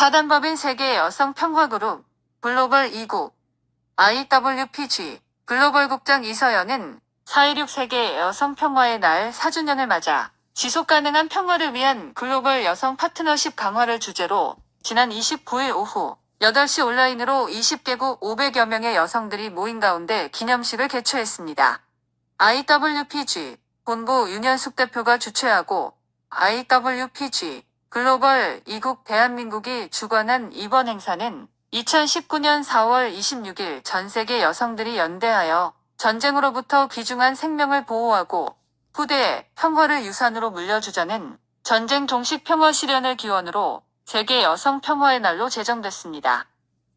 사단법인 세계 여성 평화그룹 글로벌 2국 IWPG 글로벌 국장 이서연은 4.16 세계 여성 평화의 날 4주년을 맞아 지속 가능한 평화를 위한 글로벌 여성 파트너십 강화를 주제로 지난 29일 오후 8시 온라인으로 20개국 500여 명의 여성들이 모인 가운데 기념식을 개최했습니다. IWPG 본부 윤현숙 대표가 주최하고 IWPG 글로벌 이국 대한민국이 주관한 이번 행사는 2019년 4월 26일 전 세계 여성들이 연대하여 전쟁으로부터 귀중한 생명을 보호하고 후대에 평화를 유산으로 물려주자는 전쟁 종식 평화 실현을 기원으로 세계 여성 평화의 날로 제정됐습니다.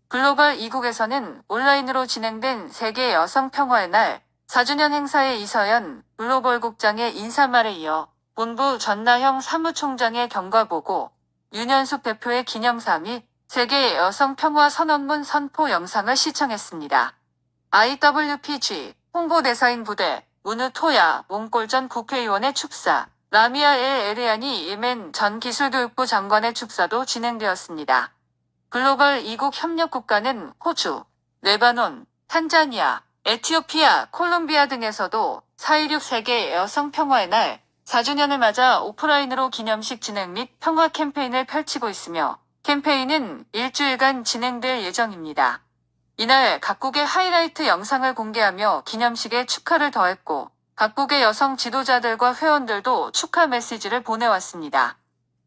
글로벌 이국에서는 온라인으로 진행된 세계 여성 평화의 날 4주년 행사의 이서연 글로벌 국장의 인사말에 이어 본부 전나형 사무총장의 경과보고 윤현숙 대표의 기념사 및 세계 여성 평화 선언문 선포 영상을 시청했습니다. IWPG 홍보대사인 부대 우누토야 몽골 전 국회의원의 축사 라미아 엘 에르야니 예멘 전 기술교육부 장관의 축사도 진행되었습니다. 글로벌 이국 협력 국가는 호주, 레바논, 탄자니아, 에티오피아, 콜롬비아 등에서도 4.16 세계 여성 평화의 날 4주년을 맞아 오프라인으로 기념식 진행 및 평화 캠페인을 펼치고 있으며 캠페인은 일주일간 진행될 예정입니다. 이날 각국의 하이라이트 영상을 공개하며 기념식에 축하를 더했고 각국의 여성 지도자들과 회원들도 축하 메시지를 보내왔습니다.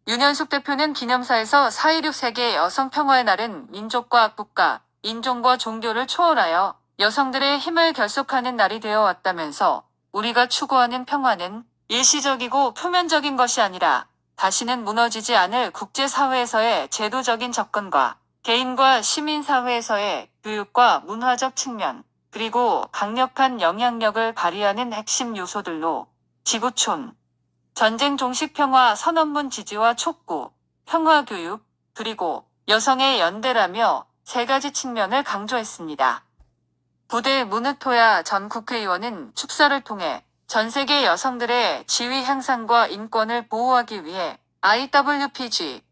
윤현숙 대표는 기념사에서 4.16 세계 여성 평화의 날은 민족과 국가, 인종과 종교를 초월하여 여성들의 힘을 결속하는 날이 되어 왔다면서 우리가 추구하는 평화는 일시적이고 표면적인 것이 아니라 다시는 무너지지 않을 국제사회에서의 제도적인 접근과 개인과 시민사회에서의 교육과 문화적 측면, 그리고 강력한 영향력을 발휘하는 핵심 요소들로 지구촌, 전쟁 종식 평화 선언문 지지와 촉구, 평화 교육, 그리고 여성의 연대라며 세 가지 측면을 강조했습니다. 부대 무느토야 전 국회의원은 축사를 통해 전 세계 여성들의 지위 향상과 인권을 보호하기 위해 IWPG에서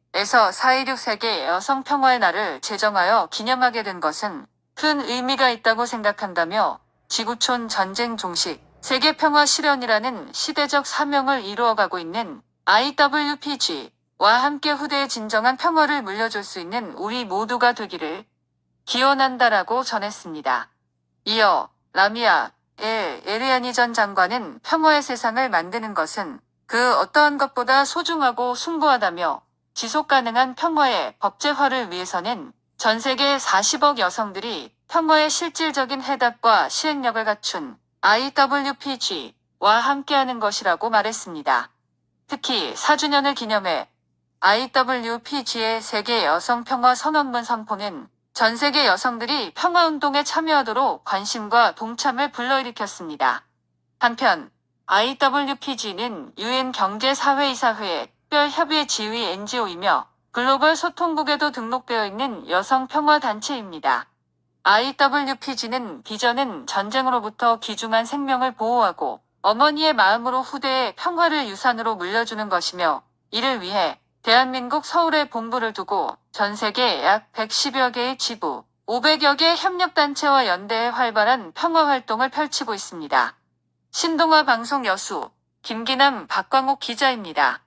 4.16 세계 여성 평화의 날을 제정하여 기념하게 된 것은 큰 의미가 있다고 생각한다며 지구촌 전쟁 종식, 세계 평화 실현이라는 시대적 사명을 이루어가고 있는 IWPG와 함께 후대에 진정한 평화를 물려줄 수 있는 우리 모두가 되기를 기원한다라고 전했습니다. 이어 라미아 엘 에르야니 전 장관은 평화의 세상을 만드는 것은 그 어떠한 것보다 소중하고 숭고하다며 지속 가능한 평화의 법제화를 위해서는 전 세계 40억 여성들이 평화의 실질적인 해답과 시행력을 갖춘 IWPG와 함께하는 것이라고 말했습니다. 특히 4주년을 기념해 IWPG의 세계 여성 평화 선언문 선포는 전 세계 여성들이 평화운동에 참여하도록 관심과 동참을 불러일으켰습니다. 한편 IWPG는 UN 경제사회이사회의 특별협의 지휘 NGO이며 글로벌 소통국에도 등록되어 있는 여성 평화 단체입니다. IWPG는 비전은 전쟁으로부터 귀중한 생명을 보호하고 어머니의 마음으로 후대에 평화를 유산으로 물려주는 것이며 이를 위해 대한민국 서울에 본부를 두고 전 세계 약 110여 개의 지부, 500여 개의 협력단체와 연대해 활발한 평화 활동을 펼치고 있습니다. 신동아 방송 여수, 김기남 박광옥 기자입니다.